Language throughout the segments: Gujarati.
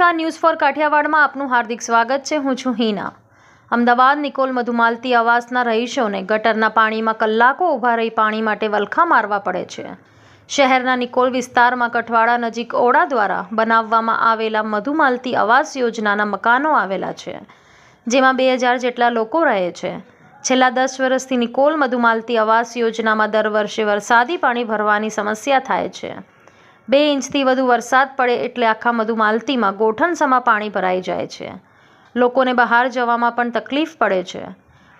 નમસ્કાર, ન્યૂઝ ફોર કાઠિયાવાડમાં આપનું હાર્દિક સ્વાગત છે. હું છું હિના. અમદાવાદ નિકોલ મધુમાલતી આવાસના રહીશોને ગટરના પાણીમાં કલાકો ઊભા રહી પાણી માટે વલખા મારવા પડે છે. શહેરના નિકોલ વિસ્તારમાં કઠવાડા નજીક ઓડા દ્વારા બનાવવામાં આવેલા મધુમાલતી આવાસ યોજનાના મકાનો આવેલા છે, જેમાં બે હજાર જેટલા લોકો રહે છે. છેલ્લા દસ વર્ષથી નિકોલ મધુમાલતી આવાસ યોજનામાં દર વર્ષે વરસાદી પાણી ભરવાની સમસ્યા થાય છે. બે ઇંચથી વધુ વરસાદ પડે એટલે આખા મધુમાલતીમાં ગોઠણસમાં પાણી ભરાઈ જાય છે. લોકોને બહાર જવામાં પણ તકલીફ પડે છે.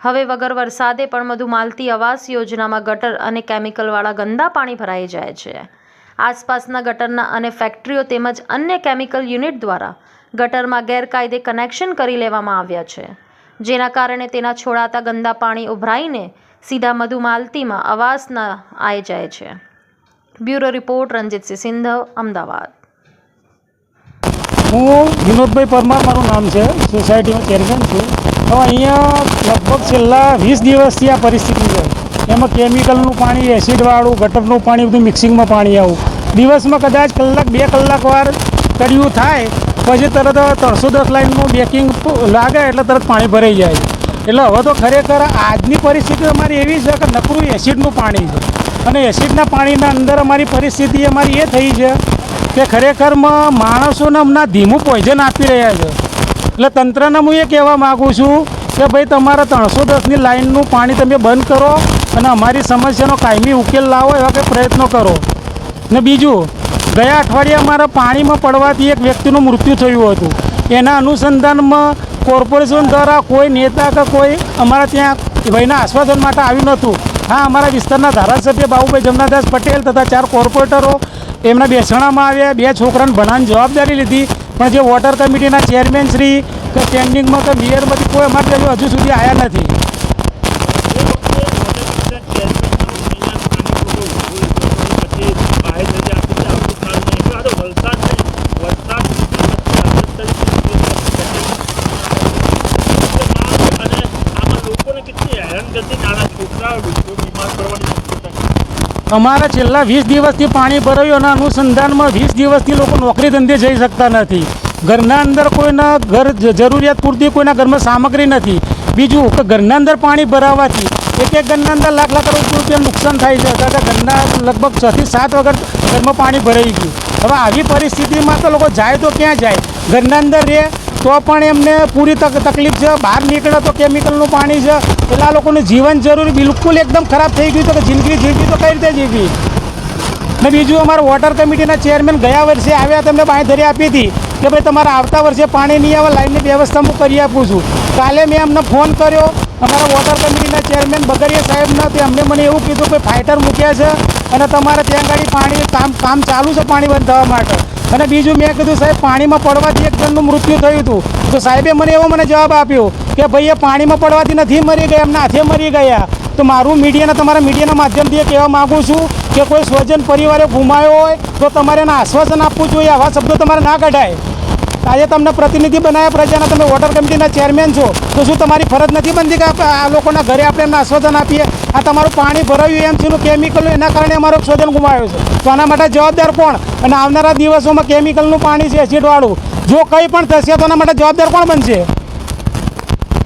હવે વગર વરસાદે પણ મધુમાલતી આવાસ યોજનામાં ગટર અને કેમિકલવાળા ગંદા પાણી ભરાઈ જાય છે. આસપાસના ગટરના અને ફેક્ટરીઓ તેમજ અન્ય કેમિકલ યુનિટ દ્વારા ગટરમાં ગેરકાયદે કનેક્શન કરી લેવામાં આવ્યા છે. જેના કારણે તેના છોડાતા ગંદા પાણી ઉભરાઈને સીધા મધુમાલતીમાં આવાસના આવી જાય છે. Bureau report Ranjitsinh Sindhav, Ahmedabad. હું વિનોદભાઈ પરમાર, મારું નામ છે સોસાયટીનો ચેરમેન છું. તો અહીંયા લગભગ છેલ્લા વીસ દિવસથી આ પરિસ્થિતિ છે. એમાં કેમિકલનું પાણી એસિડવાળું ગટરનું પાણી, બધું મિક્સિંગમાં પાણી આવું. દિવસમાં કદાચ કલાક, બે કલાક વાર કર્યું થાય પછી તરત ત્રણસો દસ લાઇનનું બેકિંગ લાગે એટલે તરત પાણી ભરાઈ જાય. એટલે હવે તો ખરેખર આજની પરિસ્થિતિ અમારી એવી છે કે નકરું એસિડનું પાણી છે. અને એસિડના પાણીના અંદર અમારી પરિસ્થિતિ અમારી એ થઈ છે કે ખરેખરમાં માણસોને હમણાં ધીમું પોઈઝન આપી રહ્યા છે. એટલે તંત્રને હું એ કહેવા માગું છું કે ભાઈ, તમારા ત્રણસો દસની લાઇનનું પાણી તમે બંધ કરો અને અમારી સમસ્યાનો કાયમી ઉકેલ લાવો એવા કંઈ પ્રયત્નો કરો. ને બીજું, ગયા અઠવાડિયે અમારા પાણીમાં પડવાથી એક વ્યક્તિનું મૃત્યુ થયું હતું. એના અનુસંધાનમાં કોર્પોરેશન દ્વારા કોઈ નેતા કે કોઈ અમારા ત્યાં ભાઈના આશ્વાસન માટે આવ્યું નહોતું. હા, અમારા વિસ્તારના ધારાસભ્ય બાબુભાઈ જમનાદાસ પટેલ તથા ચાર કોર્પોરેટરો એમના બેસણામાં આવ્યા. બે છોકરાને ભણાની જવાબદારી લીધી. પણ જે વોટર કમિટીના ચેરમેન શ્રી કે સ્ટેન્ડિંગમાં કે મેયરમાંથી કોઈ અમારે હજુ સુધી આવ્યા નથી. અમારા છેલ્લા વીસ દિવસથી પાણી ભરાયું અને અનુસંધાનમાં વીસ દિવસથી લોકો નોકરી ધંધે જઈ શકતા નથી. ઘરના અંદર કોઈના ઘર જરૂરિયાત પૂરતી કોઈના ઘરમાં સામગ્રી નથી. બીજું કે ઘરના અંદર પાણી ભરાવાથી એક એક ઘરના અંદર લાખ લાખ કરોડ રૂપિયા નુકસાન થાય છે. અથવા ઘરના લગભગ છથી સાત વગર ઘરમાં પાણી ભરાઈ ગયું. હવે આવી પરિસ્થિતિમાં તો લોકો જાય તો ક્યાં જાય? ઘરના અંદર રહે તો પણ એમને પૂરી તક, તકલીફ છે. બહાર નીકળે તો કેમિકલનું પાણી છે. એટલે આ લોકોનું જીવન જરૂરી, બિલકુલ એકદમ ખરાબ થઈ ગયું તો કે જિંદગી જીવવી તો કઈ રીતે જીવવી? ને બીજું અમારા વોટર કમિટીના ચેરમેન ગયા વર્ષે આવ્યા, તેમને બાંયધરી આપી હતી કે ભાઈ તમારા આવતા વર્ષે પાણી નહીં આવે લાઈનની વ્યવસ્થા હું કરી આપું છું. કાલે મેં અમને ફોન કર્યો. અમારા વોટર કમિટીના ચેરમેન બગરિયા સાહેબના તે અમને મને એવું કીધું કે ફાઇટર મૂક્યા છે અને તમારે ત્યાં ગાડી પાણી, કામ કામ ચાલુ છે પાણી બંધ થવા માટે. અને બીજું મેં કીધું, સાહેબ, પાણીમાં પડવાથી એક જણનું મૃત્યુ થયું હતું. તો સાહેબે મને એવો મને જવાબ આપ્યો કે, ભાઈ, એ પાણીમાં પડવાથી નથી મરી ગયા, એમના હાથે મરી ગયા. તો મારું મીડિયાના, તમારા મીડિયાના માધ્યમથી એ કહેવા માગું છું કે કોઈ સ્વજન પરિવારે ગુમાયો હોય તો તમારે એને આશ્વાસન આપવું જોઈએ. આવા શબ્દો તમારે ના કઢાય. આજે તમને પ્રતિનિધિ બનાવ્યા પ્રજાના તમે વોટર કમિટીના ચેરમેન છો, તો શું તમારી ફરજ નથી બનતી કે આ લોકોના ઘરે આપણે એમને આશ્વાસન આપીએ? આ તમારું પાણી ભરાયું એમ છેનું કેમિકલ એના કારણે અમારો શોધન ગુમાવ્યો છે. તો આના માટે જવાબદાર કોણ? અને આવનારા દિવસોમાં કેમિકલનું પાણી છે, એસિડવાળું. જો કંઈ પણ થશે તો આના માટે જવાબદાર કોણ બનશે?